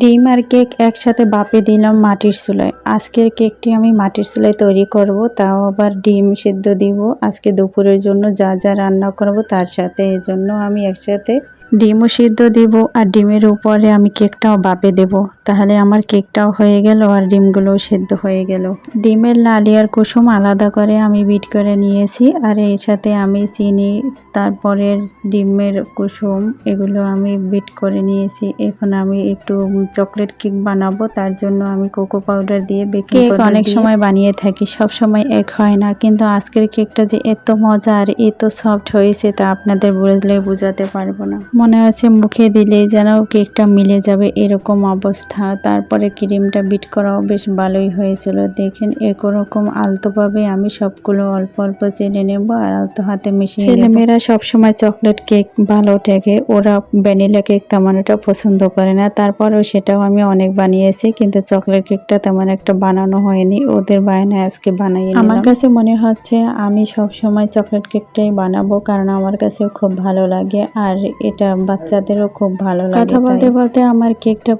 ডিম আর কেক একসাথে বাপে দিলাম মাটির চুলায়। আজকের কেকটি আমি মাটির চুলায় তৈরি করব, তাও আবার ডিম সেদ্ধ দিব। আজকে দুপুরের জন্য যা যা রান্না করব তার সাথে এই জন্য আমি একসাথে ডিমও সিদ্ধ দিব আর ডিমের উপরে আমি কেকটাও বাপে দেব। তাহলে আমার কেকটাও হয়ে গেল আর ডিমগুলোও সেদ্ধ হয়ে গেল। ডিমের লালি আর কুসুম আলাদা করে আমি বিট করে নিয়েছি আর এর সাথে আমি চিনি তারপরে ডিমের কুসুম এগুলো আমি বিট করে নিয়েছি। এখন আমি একটু চকলেট কেক বানাবো তার জন্য আমি কোকো পাউডার দিয়ে বেকিং কেক অনেক সময় বানিয়ে থাকি সব সময় এক হয় না। কিন্তু আজকের কেকটা যে এত মজা আর এত সফট হয়েছে তা আপনাদের বলে বোঝাতে পারব না। মনে হচ্ছে মুখে দিলে যেন কেকটা মিলে যাবে এরকম অবস্থা। তারপরে ক্রিমটা বিট করাও বেশ ভালোই হয়েছিল। দেখেন একরকম আলতোভাবে আমি সবগুলো অল্প অল্প চেলে নেব আর আলতো হাতে মিশিয়ে ছেলেমেয়েরা সবসময় চকলেট কেক ভালো ঠেকে ওরা ভ্যানিলা কেক তেমন একটা পছন্দ করে না। তারপরেও সেটাও আমি অনেক বানিয়েছি কিন্তু চকলেট কেকটা তেমন একটা বানানো হয়নি। ওদের বায়নায় আজকে বানাই আমার কাছে মনে হচ্ছে আমি সব সময় চকলেট কেকটাই বানাবো কারণ আমার কাছেও খুব ভালো লাগে আর এটা বাচ্চাদেরও খুব ভালো লাগে কথা বলতে বলতে আমার কেকটা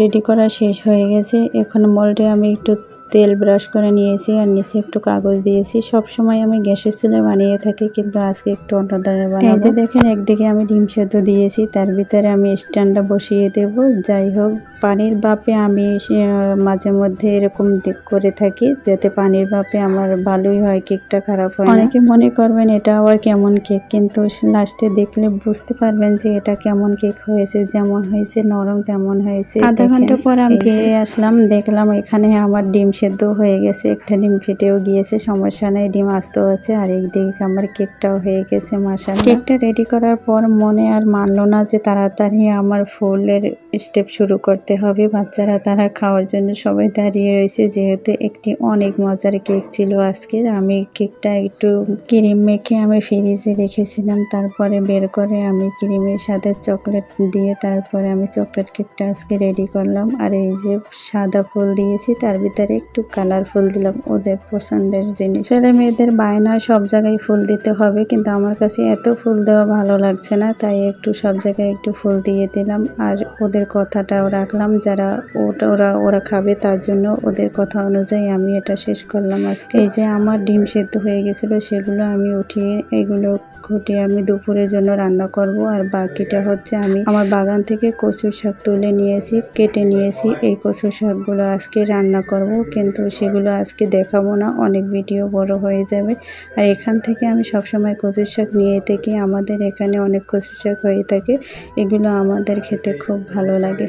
রেডি করা শেষ হয়ে গেছে। এখন মোল্ডে আমি একটু তেল ব্রাশ করে নিয়েছি আর নিচে একটু কাগজ দিয়েছি। সব সময় আমি গ্যাসের চুলে বানিয়ে থাকি কিন্তু আজকে একটু অন্য ধরনের বানাবো। এই যে দেখেন একদিকে আমি ডিম সেদ্ধ দিয়েছি তার ভিতরে আমি স্ট্যান্ডটা বসিয়ে দেব। যাই হোক পানির বাপে আমি মাঝে মধ্যে এরকম করে থাকি যাতে পানির বাপে আমার ভালোই হয় কেকটা খারাপ হয় অনেকে মনে করবেন এটা আবার কেমন কেক কিন্তু লাস্টে দেখলে বুঝতে পারবেন যে এটা কেমন কেক হয়েছে যেমন হয়েছে নরম তেমন হয়েছে। আধা ঘণ্টা পর আমি ফিরে আসলাম দেখলাম এখানে আমার ডিম সেদ্ধ হয়ে গেছে, একটা ডিম ফেটেও গিয়েছে, সমস্যা নেই, ডিম আসতেও আছে, আর একদিকে আমার কেকটাও হয়ে গেছে মাসা কেকটা রেডি করার পর মনে আর মানলো না যে তাড়াতাড়ি আমার ফুলের স্টেপ শুরু করতে হবে। বাচ্চারা তারা খাওয়ার জন্য সবাই দাঁড়িয়ে রয়েছে, যেহেতু একটি অনেক মজার কেক ছিল আজকের। আমি কেকটা একটু ক্রিম মেখে আমি ফ্রিজে রেখেছিলাম, তারপরে বের করে আমি ক্রিমের সাথে চকলেট দিয়ে তারপরে আমি চকলেট কেকটা আজকে রেডি করলাম। আর এই যে সাদা ফুল দিয়েছি, তার ভিতরে একটু কালারফুল দিলাম, ওদের পছন্দের জিনিস। ছেলে মেয়েদের বায়না সব জায়গায় ফুল দিতে হবে, কিন্তু আমার কাছে এত ফুল দেওয়া ভালো লাগছে না, তাই একটু সব জায়গায় একটু ফুল দিয়ে দিলাম। আর ওদের কথাটাও রাখলাম, যারা ওটা ওরা ওরা খাবে, তার জন্য ওদের কথা অনুযায়ী আমি এটা শেষ করলাম আজকে। এই যে আমার ডিম সেদ্ধ হয়ে গেছিল, সেগুলো আমি উঠিয়ে এগুলো ঘটিয়ে আমি দুপুরের জন্য রান্না করব আর বাকিটা হচ্ছে আমি আমার বাগান থেকে কচুর শাক তুলে নিয়েছি, কেটে নিয়েছি। এই কচুর শাকগুলো আজকে রান্না করব, কিন্তু সেগুলো আজকে দেখাবো না, অনেক ভিডিও বড় হয়ে যাবে। আর এখান থেকে আমি সবসময় কচুর শাক নিয়ে থাকি, আমাদের এখানে অনেক কচুর শাক হয়ে থাকে, এগুলো আমাদের খেতে খুব ভালো লাগে।